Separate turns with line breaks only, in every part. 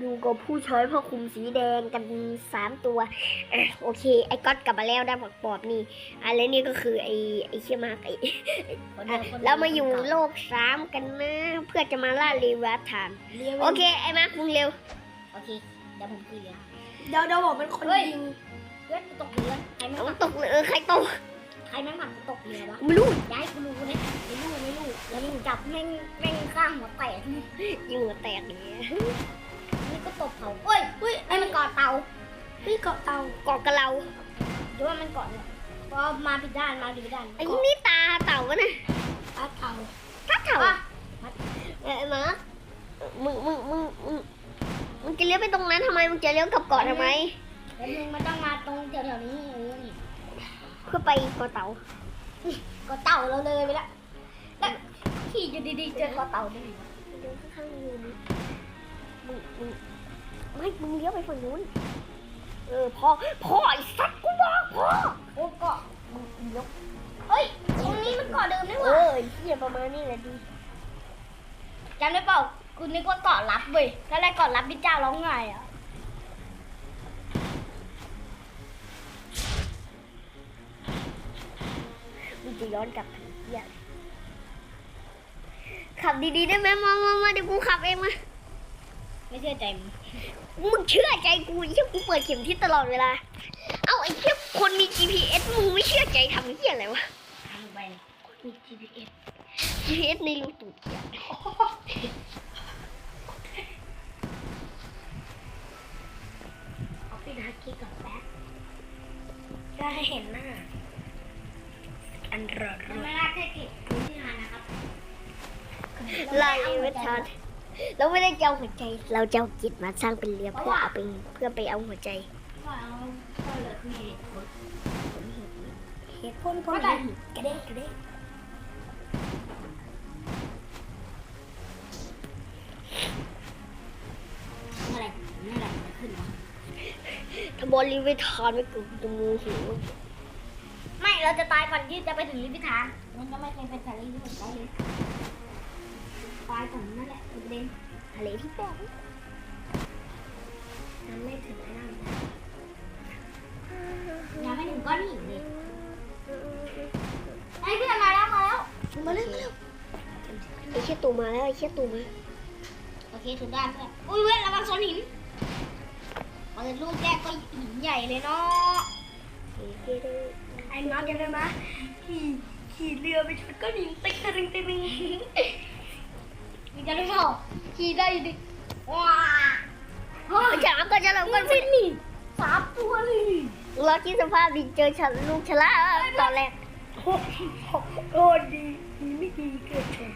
อยู่กับผู้ใช้ผ้าคลุมสีแดงกันสามตัวอะโอเค ไอ้ก๊อตกลับมาแล้วได้ผักปอบนี่อะไรนี่ก็คือไอ้ไอ้เชี่ยมากไอ้
คน
อะ
เดิมคนดิ
เรามาอยู่โลกสามกันนะเพื่อจะมาล่าลีวาทาน
เรียก
โอเคไอ้มาร์คมึงเร็ว
โอเคเดี๋ยวผมคุยเลย
เดี๋ยวเดี๋ยวบอกเป็นคน
เฮ้ย
ยิง
เพื่อนกูตกเรือใครแม่ง
เอา
ผลัก
ตกเลยเออใครตก
ใครแม่งผลักกูตกเรือวะ
ไม่รู้
ย้ายกูรู้นะไม่รู้ไม่รู้แล้วมึงจับแม่งแม่งข้างหัวแตก
ยิงหัวแตกเลย
นี่ ก็ตบเขาเฮ้ยเฮ้ยไอ้มันเกาะเตา
พี่เกาะเตา
เกาะกระเรา
หรือว่ามันเกาะเนี่ยพอมาผิดด้านมาผิดด้าน
ไอ้นี่ตาเต่าวะนะ
ปลาเตา
ถ้าเต่า
อะ
เอ้ยไอ้มาร์คมึงมึงมึงมึงมึงจะเลี้ยวไปตรงนั้นทำไมมึงจะเลี้ยวกลับเกาะทำไม
แล้วมึงมันต้องมาตรงแถวๆนี้เออนี่
เพื่อไปเกาะเต่า
เกาะเต่าเราเลยไปแล้วแล้วขี่อยู่ดีๆเจอเกาะเต่าได้ไงวะ
เดินข้างๆอยู่นี่มึงมึง ไม่มึงเลี้ยวไปฝั่งนู้น เออพ่อพ่อไอ้สัตว์กูบอกพ่อ
โอ้เกาะมึงยกเฮ้ยตรงนี้มันเกาะเดิมนี่ห
เอ
ว่า
อไอ้เหี้ยประมาณนี้แหละดี
จำได้เปล่าคุณนึกว่าเกาะลับเว้ยถ้าได้เกาะลับพี่เจ้าร้องไห้อะ
มึงจะย้อนกลับถึงเหี้ยขับดีๆได้ไหมมามามาเดี๋ยวกูขับเองมา
ไม่เชื่อใจมึง
มึงเชื่อใจกูไอ้เหี้ยกูเปิดเข็มทิศตลอดเวลา เอ้าไอ้เหี้ยคนมี GPS มึงไม่เชื่อใจทำเหี้ยอะไรวะ
ทำไปเลยมี GPS
GPS ในรูตูดเนี่ย
เอาปิดฮักกี้ก่อนแป๊บ
จะให้เห็นหน้าอันรอด
มันไม่น่าแค่กิจพื้นที่หานะครับ
ไล่ไม่ทัน เราไม่ได้เจาหัวใจ เราเจ้าจิตมาสร้างเป็นเรือเพื่อเอาไปเพื่อไปเอาหัวใจ
เอาก็เลยคือเหตุผล
เหตุผลคนกระเด้งกระเด้ง
เมื่อไรเมื่อไรขึ้นวะ
ถ้าบอลลีไม่ทานไม่กูจะมูหู
ไม่เราจะตายก่อนที่จะไปถึงลิฟพิธานมันก็ไม่เคยเป็นสารีที่ผมได้เลย ตายก่อนนั่นแหละประเด็น
ทะเลที่แปลก
มันไม่ถึงไอ้นั่น
ยังไม่ถึงก้อนหินเลยไอ้เพื่อนมาแล้วมาแล้ว
มาเร็วมาเร็วไอ้เชี่ยตูมาแล้วไอ้เชี่ยตูมา
โอเคถึงด้านเพื่อนอุ้ยเว้ยระวังโซนหินเปิดลูกแรกก็หินใหญ่เลยเนาะ
ไอ้เชี่ยเลย
ไอ้น้องยังไงมะขี่ขี่เรือไปชนก้อนหินติ๊กตะริงติ๊ง ติ๊ง
มีจะรู้เปล่าขี่ได้ดิว้าเฮ้ย
ฉลามก็จะเราก็
ฟินนี่สามตัวเลย
เราคิดสภาพดิเจอฉันลูกฉลามตอนแรก
โอ้โอ้ดีดีไม่ดีเกิดชน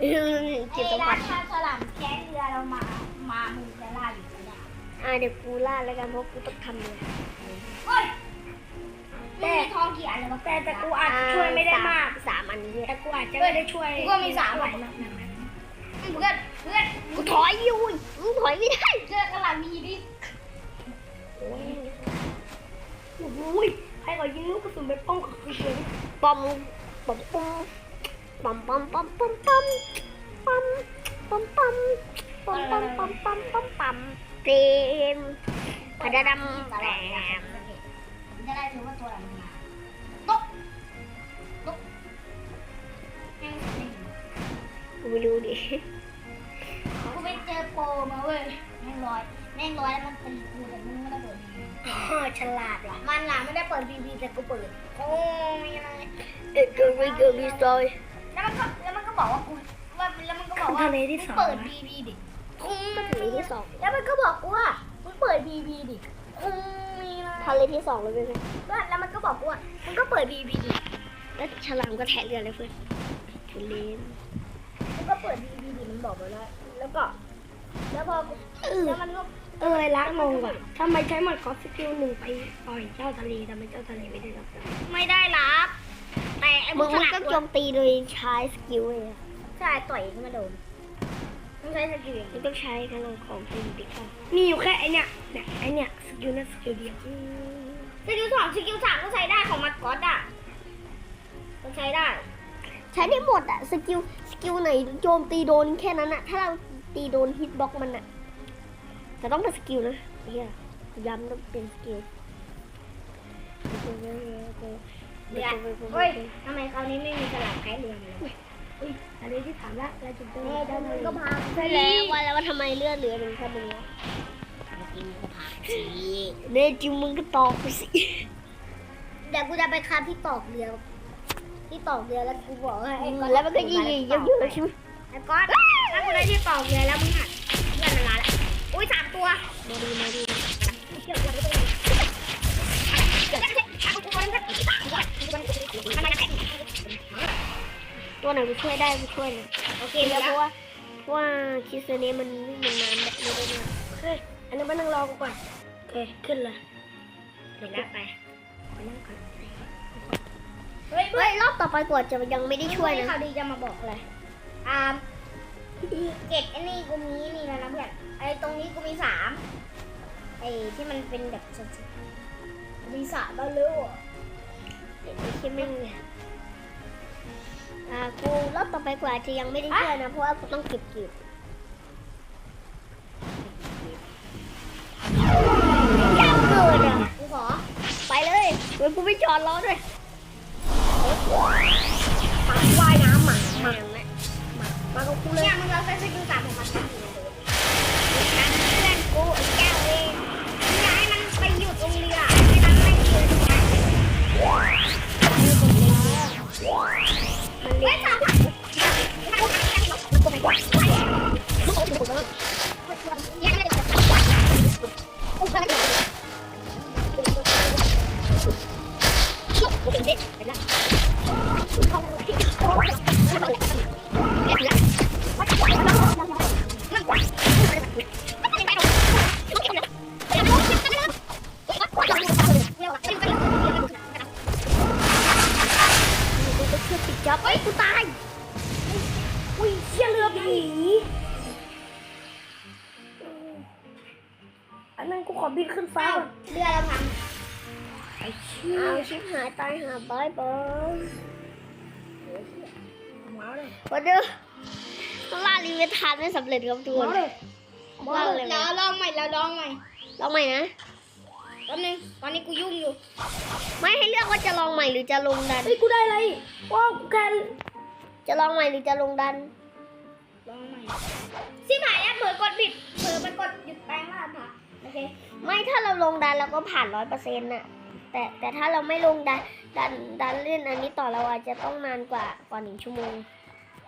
เออจิตสัมผัส
ถ้าฉลามแค้นเรือเรามา มามึงจะล่าอยู่ก็ได้
อะเดี๋ยวกูล่าแล้วกันเพราะกูต้องทำเลย
เฮ้ยแต่ทองกี่อันเลยวะ
แต่แต่กูอาจจะช่วยไม่ได้มาก
สามอันนี้
แต่กูอาจจะไม่ได้ช่วย
กูก็มีสาม
ไหว
ไหว
มากนะ
เพื่อนเพื่อน
กูถอยอยู่กูถอยไม่ได้
เจอกระหล่ำมีดิ
โอ้ยใครก็ยิงลูกกระสุนไปป้องกับคือเฉย
ปอมปอมปอมปอมปอมปอมปอมปอมปอมปอมปอมปอมปอมปอมปอมปอมเต็มพะดดำแหลม
จะได้รู้ว่าตัวอะไรมาตุ๊กตุ๊กไม่
รู้ดิ
ปเจอโปรมาเว้ยแม่งลอยแม่งลอยแล้วมันตีกูแต่มึงไม่ได้เปิดบีบี
เออฉลาดว่ะ
มันหลังไม่ได้เปิดบีบีแต่กูเปิดโอ้ยอะไร
เด็กเกิร์ลเกิร์ลมีซอย
แล้วมันก็แล้วมันก็บอกว่ากูว่าแล้วมันก็บอกว่า
ทะเลที่สอง
เปิดบีบีดิกู
ก็ทะเลที่สอง
แล้วมันก็บอกกูว่ามึงเปิดบีบีดิกูมีอะไร
ทะเลที่สองเลยเพื่อน
แล้วมันก็บอกกูว่ามึงก็เปิดบีบีดิ
แล้วฉลามก็แทะเรือเลยเพื่อนทะเล
มึงก็เปิดบีบีดิมันบอกไปแล้วแล้วก็ แล้วพอกู
เออ
แล้วมันก็
เออรักงงว่ะทำไมใช้หมดคอสกิลหนึ่งไปต่อยเจ้าทะเลทำไมเจ้าทะเลไม่ได้รับการ
ไม่ได้รับ แต่ไอ้
มึ
มึ
ง
ง
มึง
ฉลา
ก็
ด
โจมตีโดยใช้สกิลเลยอะ
ใช่ต่อยขึ้นมาโดนต้องใช้สกิลอย่าง
มึ
นี้
งต้องใช้พลังของทีมบิ๊กค่ะ
มีอยู่แค่ไอเนี้ยเนี่ยไอเนี้ยสกิลนั่นสกิลเดียว
สกิลสองสกิลสามก็ใช้ได้ของมัดก๊อตอะก็ใช้ได้
ใช้ได้หมดอะสกิลสกิลไหนโจมตีโดนแค่นั้นอะถ้าเรา ตีโดนฮิตบล็อกมันอะแต่ต้องเป็นสกิลนะเฮียย้ำต้องเป็นสกิล
เรือเฮ้ยทำไมคราวนี้ไม่มีสลับใช้เรือเลย
อุ้ยอันนี้ที่ถามละเราจะเจอ
เฮ้ยเดี๋ยวมึงก็พา
ใช่แล้วว่าแล้วว่าทำไมเลือดเหลือหนึ่งแค่หนึ่งวะ
กินก็พาสิ
เน่จริงมึงก็ตอบไปสิ
เดี๋ยวกูจะไปคาบที่ตอกเรือที่ตอกเรือแล้วกูบอกว่าไอ้ก๊อต
แล้วมันก็ยิงเยอะๆใช่ไหม
ไอ้ก๊อตถ้ากูได้ที่ต อกเรือแล้วมึงหัดเพื่อนมันละอุ้ยสามตัว
มาดีมาดี
เกี่ยวกับตัว
ตัวไหนกูช่วยได้กูช่วยนะ
โอเค
แล้
ว
เพราะว่าเพราะว่าคิสเนี้มันวิ่งนานแบบไม่ได้เนี่ย
โอเคอันนี้มานั่งรอกูก่อนโอเคขึ้นเลย
เดี๋ยวไป
ขอนั่งก่อน
เฮ้ย
เฮ้ยรอบต่อไปกว่าจะยังไม่ได้ช่วยนะ
ข่าวดีจะมาบอกเลยอ่า เก็บไอ้นี่กูมีนี่แล้วนะเพื่อนไอ้ตรงนี้กูมีสามไอ้ที่มันเป็นแบบสดๆมีสามบ้าเร็วอะ
ไอ้คิดไม่มีอ่ากูรอบต่อไปกว่าจะยังไม่ได้ช่วยนะเพราะว่ากูต้องเก็บเก็บแก้วเกิดอะ
กูขอ
ไปเลยเว้ยกูไม่จอดรอด้วย
ปักว่ายน้ำหมา
หมาแม่
มากับกูเลยเนี่ยมึงเราใช้สกิลสามของมันกันอยู่เลย
ฉันเพื่อนกูไอ้แก้วเอง
มึงอยากให้มันไปอยู่ตรงเรือไม่นั้นไม่เรือตรงนั้น
มันเรียกกู
ขอบินขึ้นฟ้า
เอ้า
ก่อน
เรือเราพัง
ไอ้เชี่ย
เอาชิบหายตายหาบายบาย
เมาเลย
วันเดียวล่าลิเวทานไม่สำเร็จครับทุกค
เมานเลย
ว่างเลย
เราลองใหม่เราลองใหม่
ลองใหม่นะ
แป๊บนึงตอนนี้กูยุ่งอยู่
ไม่ให้เลือกว่าจะลองใหม่หรือจะลงดัน
เฮ้ยกูได้อะไรว้าวกูแกน
จะลองใหม่หรือจะลงดัน
ลองใหม่ชิบหายแล้วเผลอกดผิดเผลอไปกด อเค
ไม่ถ้าเราลงดันเราก็ผ่านร้อยเปอร์เซ็นต์น่ะแต่แต่ถ้าเราไม่ลงดันดันดันเล่นอันนี้ต่อเราอาจจะต้องนานกว่ากว่าหนึ่งชั่วโมง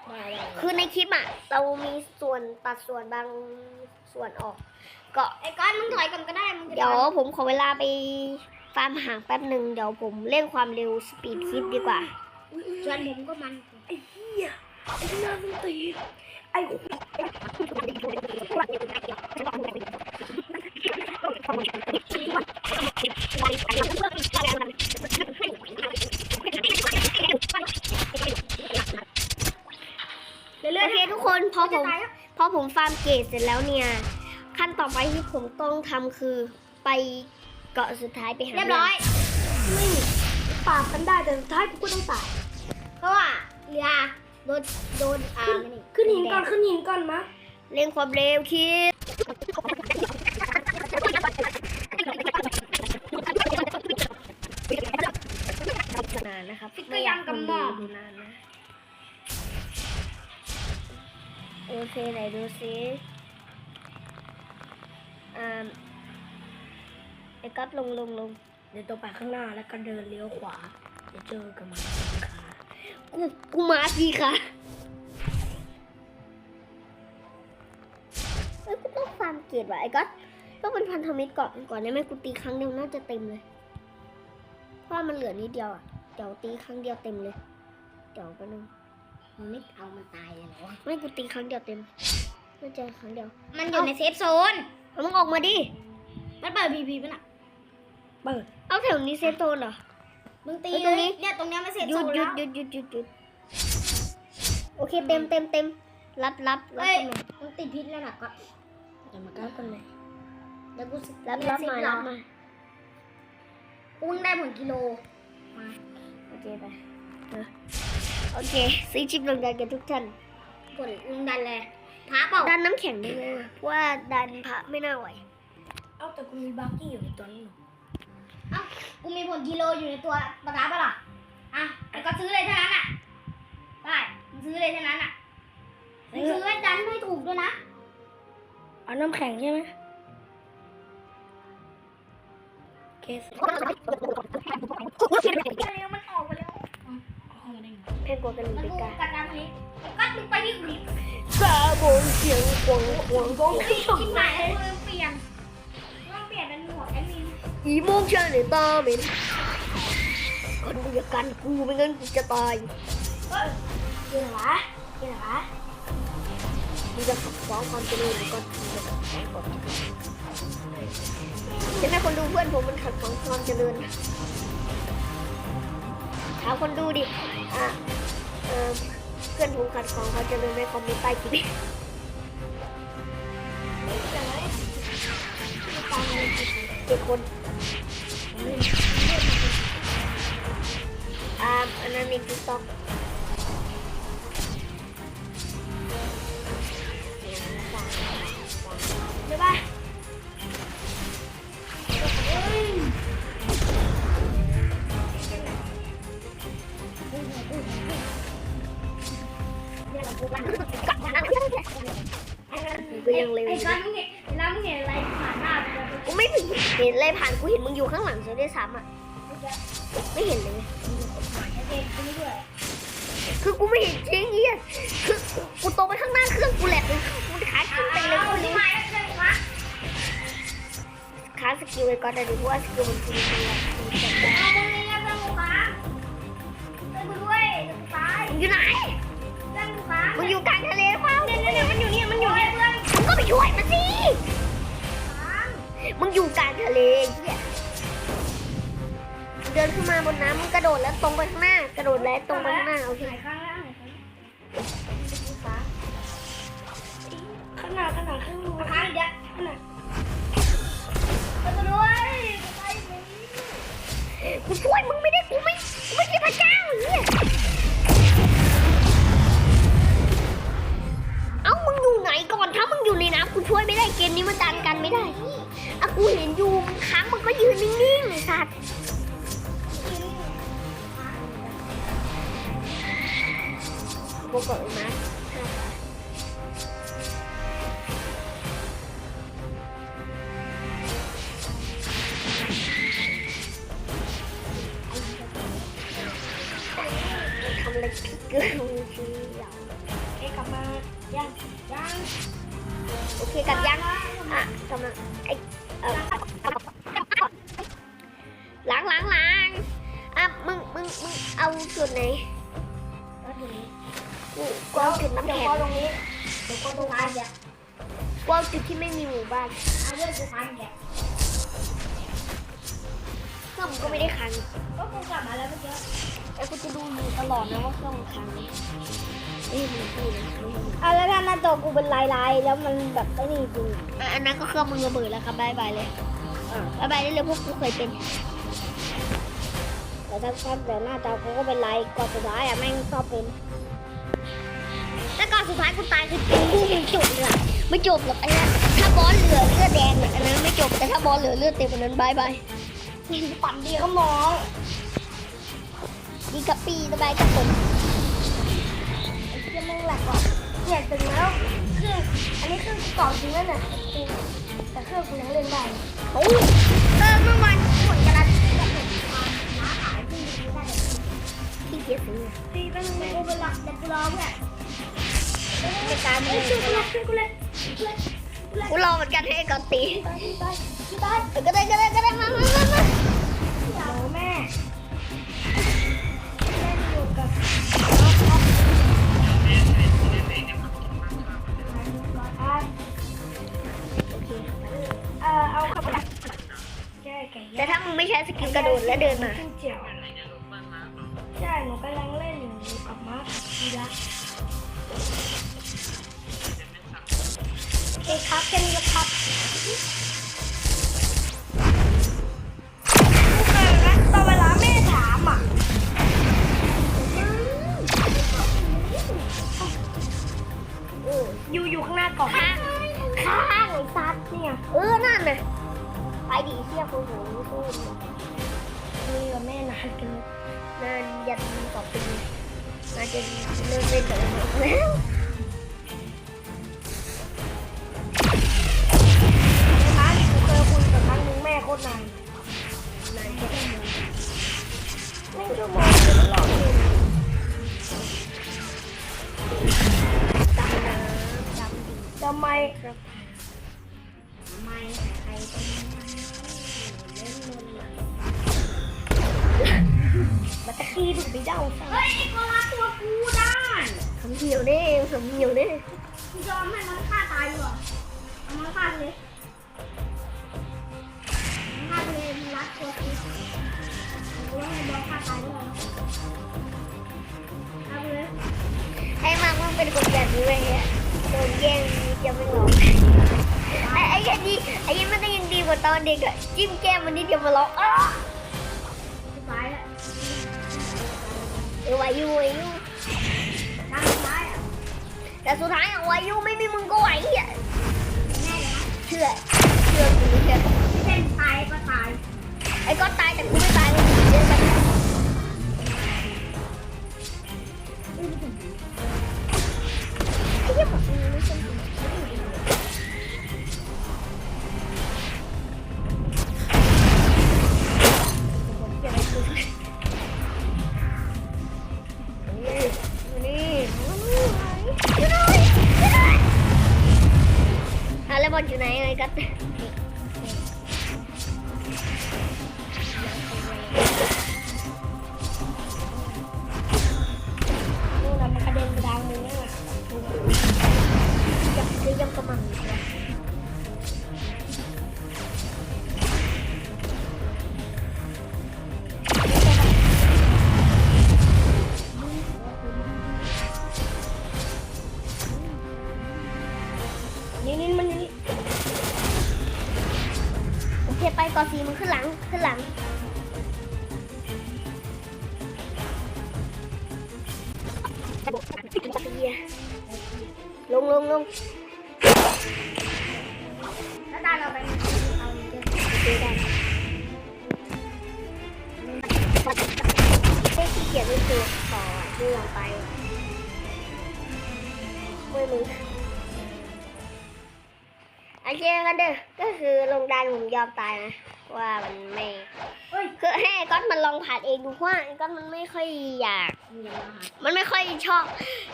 ได้ได้
คือในคลิปอะเรามีส่วนตัดส่วนบางส่วนออก ก็
ไอ้ก้อนมึงถอยก่อนก็ได้มึงจะ
เดี๋ยวผมขอเวลาไปฟาร์มหางแป๊บหนึ่งเดี๋ยวผมเร่งความเร็วสปีดคลิปดีกว่า
ชวนผมก็มัน
ไอ้เหี้ยไอ้หน้ามันตีไอ้
เรื่
โอ
อย
เคทุกคนพอ
ๆ
ผ
จะ
ม
ตายแล้ว
พอผมฟาร์มเกรดเสร็จแล้วเนี่ย ขั้นต่อไปที่ผมต้องทำคือไปเกาะสุดท้ายไปหา
เรียบร้อย
นี่ปราบกันได้แต่สุดท้ายกูก็ต้องตาย
เพราะว่าเรือโดนโดนอ่ามันนี่
ขึ้นหินก่อนขึ้นหินก่อนมะ
เร่งความเร็วคิด นานนะครับ
ฟิกก็ยังกำหมอบ
ดูนานนะโอเคไหนดูซิอ่าไอ้ก๊อตลงลงลง
เดี๋ยวตัวไปข้างหน้าแล้วก็เดินเลี้ยวขวาเดี๋ยวเจอกับมันขา
กูกูมาสิค่ะเอ้ยกูต้องฟาร์มเกรดว่ะไอ้ก๊อต ต้องเป็นพันธมิตรก่อนก่อนได้ไหมกูตีครั้งเดียวน่าจะเต็มเลยเพราะว่ามันเหลือนิดเดียวอะเดี๋ยวตีครั้งเดียวเต็มเลยเดี๋ยวไปบนึง
มันไม่เอามันตายเลยเหรอ
ไม่กูตีครั้งเดียวเต็มน่าจะครั้งเดียว
มันอยู่ในเซฟโซน
เอามึงออกมาดิ
มันเปิดพีพีป่ะน่ะ
เปิด
เอาแถวนี้เซฟโซนเหรอ
มึงตี
เฮ้ย
เล
ตรง
ย
นี้
เนี่ยตรงเนี้ยมันเซฟ
ห
โซ
ยุด
น
หยุ
แล้
ด
ว
หยุดหยุดหยุดหยุดโอเคเต็มเต็มเต็มรับรับรับ
เฮ้ย
กันหน่อย
มึงติดพิษแล้วน่ะก็
เดี๋ยวมา
รับกันหน่อย
เดี๋ยวกู
รับรับมารับมา
กูเพิ่งได้ผลกิโล มา
โอเคไปนะโอเคซื้อชิปลงดันกันทุกท่าน
กดลุงดันเลยพระเปล่า
ดันน้ำแข็งได้ไหมอะเพราะว่าดันพระไม่น่าไหว
เอ้าแต่กูมีบักกี้อยู่ในตัวนี้หรอ
เอ้ากูมีผลกิโลอยู่ในตัวปะทะปะล่ะอะแล้วก็ซื้อเลยเท่านั้นอะได้มึงซื้อเลยเท่านั้นอะมึงซื้อให้ดันให้ถูกด้วยนะ
เอาน้ำแข็งใช่ไหม ส
เร็วมันออกไปแล้ว
เอามาได้ไง
แพงกว่ากัน
มัน
อีก
กู
กา
กัดน้ำนี้ก็มึงไปที่อื่น
กาบงเสียงกวงกวงกง
ชิบหายแล้วมึงเปลี่ยนมึงเปลี่ยนเป็นหมวแอดมิน
อีโมงเชิญหรือตาเหม็นคนกูจะกันกูไม่งั้นกูจะตาย
เอ้ย
เกี่ยวหรอเกี่ยวหร
มึงจะขัดขวางความเจริญหรือก็มึงจะขัดขวางความเจริญ ใช่ไหมคนดูเพื่อนผมมันขัดขวางความเจริญถามคนดูดิอะเออเพื่อนผมขัดขวางความเจริญในคอมเมนต์ใต้คลิปเจ็ดคนอ่าอันนั้นในติ๊กต็อก
ได้ป่ะ
ก็ยังเร็วอ
ไอ้
ยู่
การมึงเห็นเวลามึงเห็นอะไรผ่านหน้ามึง
กูไม่เห็นเห็นอะไรผ่านกูเห็นมึงอยู่ข้างหลังเสียด้วยซ้ำอะไม่เห็นเลย
ไอ้เด็กกูด้วย
คือกูไม่เห็นจริงเฮียคือกูโตไปข้างหน้าเครื่องกูแหลกเลยกูขาขึ้นไปเลยกู
ทำ
รู้
ไมแล้วเกิดวะ
ค้างสกิลไว้ก่อนแต่ดูว่าสกิลมันคืออะไร
เอามึงนี่ยังต้องกูค้างเต้นกูด้วยจะตาย
มึงอยู่ไหน มันอยู่กลางทะเลหรือเปล่า
เนี่ยเนี่ยมันอยู่นี่มันอยู่นี่เพื่อน
มึงก็ไปช่วยมันสิ
ค้าง
มึงอยู่กลางทะเลเฮียเดินขึ้นมาบนน้ำมึงกระโดดแล้วตรงไปข้างหน้ากระโดดแล้วตรงไปข้างหน้าโอเค
เกิ
นมึงชี้อะเอ๊ะก
ลับมายัง
ยัง
โอเคกลั
บยั
ง
ต
ลอ
ดนะว่าเครื่องมันค้างไหมไม่เห็นมึงพูดนะไม่เห็นมึง
อะแล้วถ้าหน้าจอกูเป็นลายๆแล้วมันแบบไอ้นี่จริง
อะอันนั้นก็เครื่องมึงระเบิดแล้วครับบายบายเลยบายบายได้เลยพวกกูเคยเป็น
แต่ถ้าถ้าแต่หน้าจอกูก็เป็นลายก่อนสุดท้ายอะแม่งชอบเป็น
แต่ก่อนสุดท้ายกูตายคือกูไม่จบเลยอะไม่จบหรอกอันนั้นถ้าบอลเหลือเลือดแดงอะอันนั้นไม่จบแต่ถ้าบอลเหลือเลือดเต็มอันนั้นบายบาย
ปั่นดีเขามอง
ดีกับปีสบายกับผม
ไอ้เหี้ยแม่งแหลกว่ะ
เนี่ยถึงแล้วเครื่องอันนี้เครื่องเก่าจริงนั่นน่ะแต่เครื่องกูยังเล่นได้
โอ้
เออเมื่อวานผลกรันตีแบบเห็นความท้าทายที่ดีได้เลย
ที่เกียจซื้อ
ตีเป็นกูเป็นหลักแต่กูรอเพื่อน
ไม่ตายเล
เฮ้ยช่วยกูเลยช่วยกูเลยช่วย
กูรอเหมือนกันให้ก่อนตี
ตายตายตาย
เออก็ได้ก็ได้ก็ได้มามามา
แก้ไก่
แต่ถ้ามึงไม่ใช้สกิลกระโดดและเดินมา
ขึ้นเจียวใช่หนูกำลังเล่นอยู่กับมาร์คดีละโอเคครับแค่นี้ละครับ ครับ
ไม
ใครเป็นมันเล่นนล่ะ
บัตตะกี้ถึงไปเดาซะ
เฮ้ยไอ้คนรักตัวกูด้าน
สมเหี่ยวนี่สมเหี่ยวนี่
ยอมให้มันฆ่าตายดีกว่าเอามันฆ่าเลยฆ่าเลยรักตัวกูกูให้มันโดนฆ่าตายด้วยฆ่าไปเลย
ไอ้มากมันเป็นคนแบบนี้เลย ฮะโดนแย่งจะไม่หลอกไอ้ไอ้ยันดีไอ้ยันมันยังดีกว่าตอนเด็กอะจิ้มแก้มมันนิดเดียวมาร้องอ้า
ซ้ายแล้ว
เออวายุวายุ
ครั้งสุดท้ายอะ
แต่สุดท้ายอะวายุไม่มีมึงก็ไหวอะ
แน่เลยนะ
เชื่อเชื่อกูเชื่อ
เส้นตายก็ตาย
ไอ้ก็ตายแต่กูไม่ตายมันเยอะกันไไปไม่มึงโอเคกันเด้อก็คือลงดันผมยอมตายนะ ว่ามันไม่
เฮ้ย
คือให้ไอ้ก๊อตมันลองผ่านเองดูเพราะว่าไอ้ก๊อตมันไม่ค่อยอยาก
มึงอย่ามาหา
มันไม่ค่อยชอบ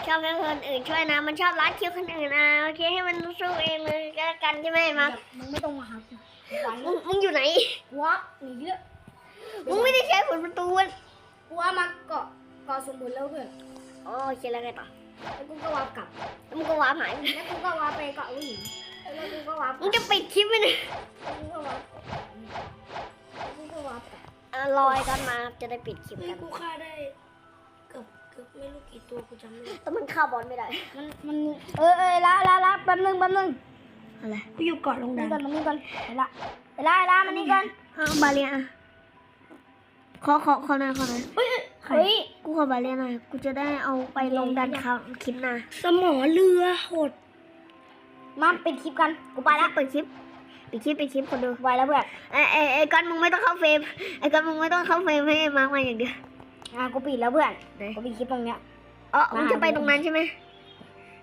ชอบให้คนอื่นช่วยนะ มันชอบรัดคิวคนอื่นนะโอเคให้มันสู้เองเลยก็แล้วกันใช่ไหมมา
มึงไม่ต้องมาหากูไหว
มึงมึงอยู่ไหน
วับหนีเยอะ
มึงไม่ได้ใช้ผลประตูมัน
กูเอามาเกาะเกาะสมบูรณ์แล้วเพื่อน
โอเคแล้วไงต่อ
แล้วกูก็วับกลับ
แล้วมึงก็วาร์ปหาย
แล้วกูก็วับไปเกาะผู้หญิงแล้วกูก็วับก
มึ
ลั
ง
บ
จะปิดคลิปไหมเนี่ย
แล้วกูก็วับกลับแล้วกูก็วับกลับ
อะรอไอ้ก๊อตมาจะได้ปิดคลิป
เฮ้ย
กัน
กูฆ่าได้เกือบเกือบไม่รู้กี่ตัวกูจำไม่ได้
แต่มันเข้าบอลไม่ได้
มันมันเออเออละละละแป๊บนึงแป๊บนึง
อะไร
กูอยู่เกาะลงดั
นี่
น
ก่อนมันนี่ก่อนเวลาเวลาเวลามันนี่ก่อน
อ้าวบาเลียอะ ขอขอขอหน่อยขอหน่อย
เฮ้ยเฮ้ย
กูขอบาเลียหน่อยกูจะได้เอาไปลงดันคลิปคลิปหน้า
สมอเรือโหด
มาปิดคลิปกันกูไปละ
เปิดคลิปปิดคลิปปิดคลิปคนดู
ไปแล้วเพื่อน
ไอ้ไอ้ไอ้ก้อนมึงไม่ต้องเข้าเฟรมไอ้ก้อนมึงไม่ต้องเข้าเฟรมให้มาร์กมาอย่างเดียว
อะกูปิดแล้วเพื่อน
ไหน
กูปิดคลิปตรงเนี้ย
อ๋อมึงจะไปตรงนั้นใช่ไหม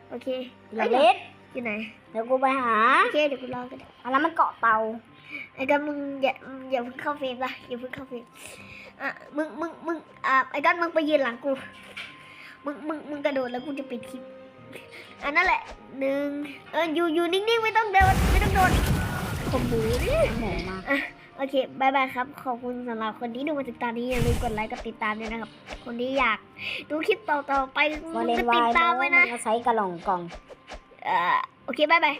โอเค
อย่า
เอ้ย
เล็ด
อยู่ไหน
เดี๋ยวกูไปหา
โอเคเดี๋ยวกูรอกัน
อันนั้นมันเกาะเตา
ไอ้ก้อนมึงอย่าอย่าเพิ่งเข้าเฟรมละอย่าเพิ่งเข้าเฟรม อะมึงมึงมึงอะไอ้ก้อนมึงไปยืนหลังกู มึงมึงมึงกระโดดแล้วกูจะปิดคลิปอันนั่นแหละหนึ่งเอออยู่อยู่นิ่งๆไม่ต้องเดินไม่ต้องโดดผมหมูดิ
หมูมา
อะโอเคบายบายครับ ขอบคุณสำหรับคนที่ดูมาถึงตอนนี้อย่าลืมกดไลค์กดติดตามด้วยนะครับ คนที่อยากดูคลิปต่อๆไป
วาเลน
ก็
ไว
ติด
น์
ตามไว้นะ
มาใช้กระหล่องกล่อง
เอ่อโอเคบายบาย